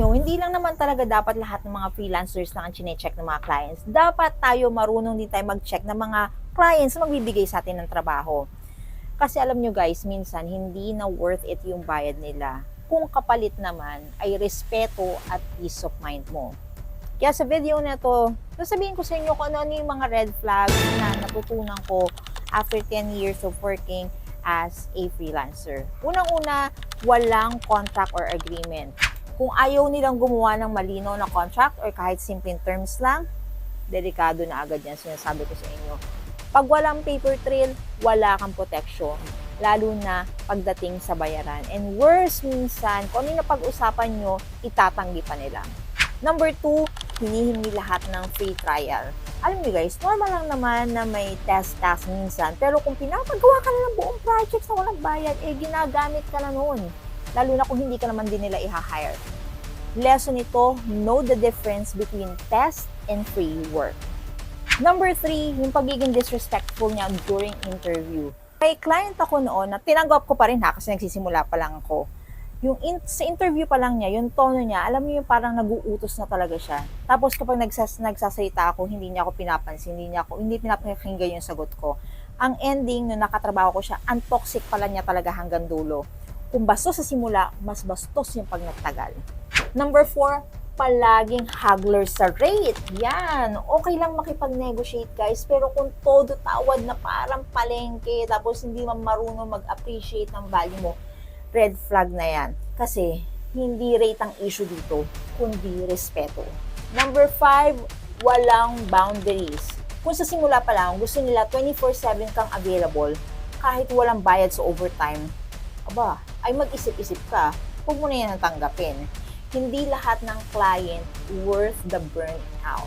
nyo, hindi lang naman talaga dapat lahat ng mga freelancers na ang chinecheck ng mga clients. Dapat tayo marunong din tayo mag-check ng mga clients na magbibigay sa atin ng trabaho. Kasi alam nyo guys, minsan hindi na worth it yung bayad nila. Kung kapalit naman ay respeto at peace of mind mo. Kaya sa video na to, sasabihin ko sa inyo kung ano yung mga red flags na natutunan ko after 10 years of working as a freelancer. Unang-una, walang contract or agreement. Kung ayaw nilang gumawa ng malinaw na contract or kahit simpleng terms lang, delikado na agad yan sinasabi ko sa inyo. Pag walang paper trail, wala kang protection. Lalo na pagdating sa bayaran. And worse minsan, kung ano yung pag-usapan nyo, itatanggi pa nila. Number two, hinihingi lahat ng free trial. Alam niyo guys, normal lang naman na may test task minsan. Pero kung pinapagawa ka na ng buong project sa walang bayad, eh ginagamit ka na noon. Lalo na kung hindi ka naman din nila i-hire. Lesson ito, know the difference between test and free work. Number three, yung pagiging disrespectful niya during interview. May client ako noon na tinanggap ko pa rin ha kasi nagsisimula pa lang ako. Yung in- sa interview pa lang niya, yung tono niya, alam niyo yung parang nag-uutos na talaga siya. Tapos kapag nagsas nagsasalita ako, hindi niya ako pinapansin, hindi niya ako, hindi pinapakinggan yung sagot ko. Ang ending, nung nakatrabaho ko siya, ang toxic pala niya talaga hanggang dulo. Kung bastos sa simula, mas bastos yung pag nagtagal. Number four, palaging haggler sa rate. Yan. Okay lang makipag-negotiate guys, pero kung todo tawad na parang palengke, tapos hindi man marunong mag-appreciate ng value mo, red flag na yan. Kasi hindi rate ang issue dito, kundi respeto. Number five, walang boundaries. Kung sa simula pa lang, gusto nila 24-7 kang available, kahit walang bayad sa overtime, aba, ay mag-isip-isip ka, huwag mo na yan ang tanggapin. Hindi lahat ng client worth the burnout.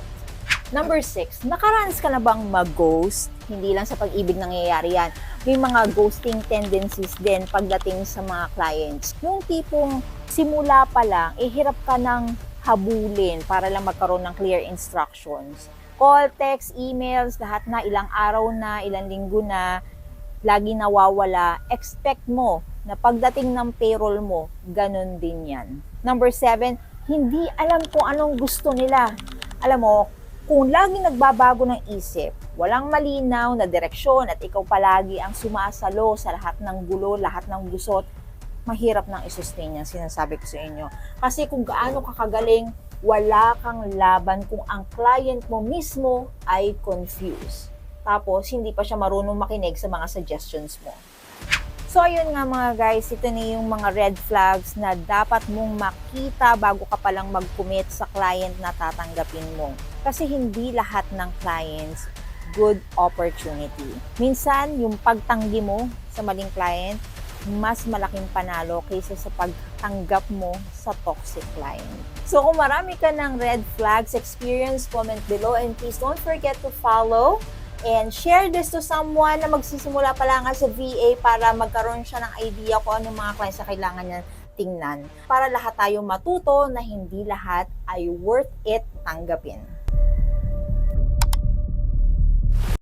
Number six, nakaranas ka na bang mag-ghost? Hindi lang sa pag-ibig nangyayari yan. May mga ghosting tendencies din pagdating sa mga clients. Yung tipong simula pa lang, eh ka ng habulin para lang magkaroon ng clear instructions. Call, text, emails, lahat na, ilang araw na, ilang linggo na, lagi nawawala, expect mo na pagdating ng payroll mo, ganun din yan. Number seven, hindi alam kung anong gusto nila. Alam mo, kung lagi nagbabago ng isip, walang malinaw na direksyon at ikaw palagi ang sumasalo sa lahat ng gulo, lahat ng gusot, mahirap nang isustain yan, sinasabi ko sa inyo. Kasi kung gaano ka kagaling, wala kang laban kung ang client mo mismo ay confused. Tapos, hindi pa siya marunong makinig sa mga suggestions mo. So, ayun nga mga guys, ito na yung mga red flags na dapat mong makita bago ka palang mag-commit sa client na tatanggapin mo. Kasi hindi lahat ng clients good opportunity. Minsan, yung pagtanggi mo sa maling client, mas malaking panalo kaysa sa pagtanggap mo sa toxic client. So kung marami ka ng red flags experience, comment below and please don't forget to follow and share this to someone na magsisimula pa lang sa VA para magkaroon siya ng idea kung anong mga clients na kailangan niya tingnan. Para lahat tayo matuto na hindi lahat ay worth it tanggapin.